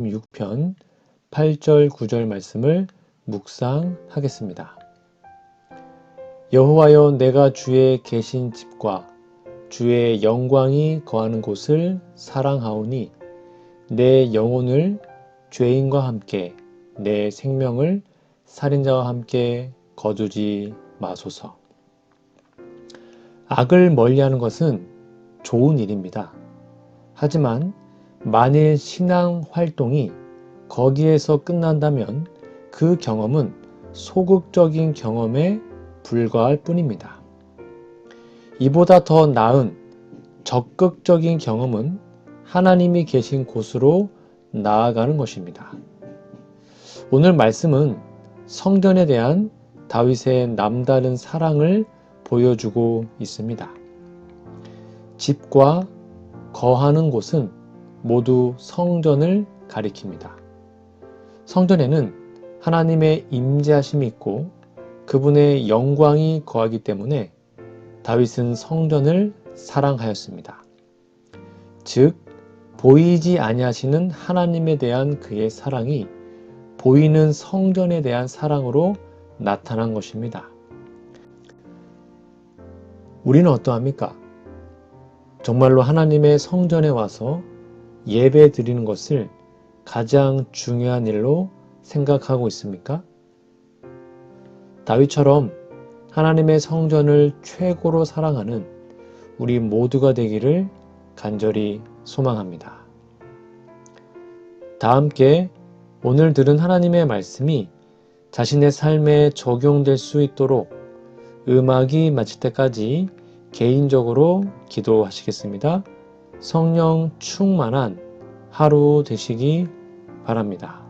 6편 8절 9절 말씀을 묵상하겠습니다. 여호와여 내가 주의 계신 집과 주의 영광이 거하는 곳을 사랑하오니 내 영혼을 죄인과 함께 내 생명을 살인자와 함께 거두지 마소서. 악을 멀리하는 것은 좋은 일입니다. 하지만 만일 신앙 활동이 거기에서 끝난다면 그 경험은 소극적인 경험에 불과할 뿐입니다. 이보다 더 나은 적극적인 경험은 하나님이 계신 곳으로 나아가는 것입니다. 오늘 말씀은 성전에 대한 다윗의 남다른 사랑을 보여주고 있습니다. 집과 거하는 곳은 모두 성전을 가리킵니다. 성전에는 하나님의 임재하심이 있고 그분의 영광이 거하기 때문에 다윗은 성전을 사랑하였습니다. 즉 보이지 아니하시는 하나님에 대한 그의 사랑이 보이는 성전에 대한 사랑으로 나타난 것입니다. 우리는 어떠합니까? 정말로 하나님의 성전에 와서 예배 드리는 것을 가장 중요한 일로 생각하고 있습니까? 다윗처럼 하나님의 성전을 최고로 사랑하는 우리 모두가 되기를 간절히 소망합니다. 다 함께 오늘 들은 하나님의 말씀이 자신의 삶에 적용될 수 있도록 음악이 마칠 때까지 개인적으로 기도하시겠습니다. 성령 충만한 하루 되시기 바랍니다.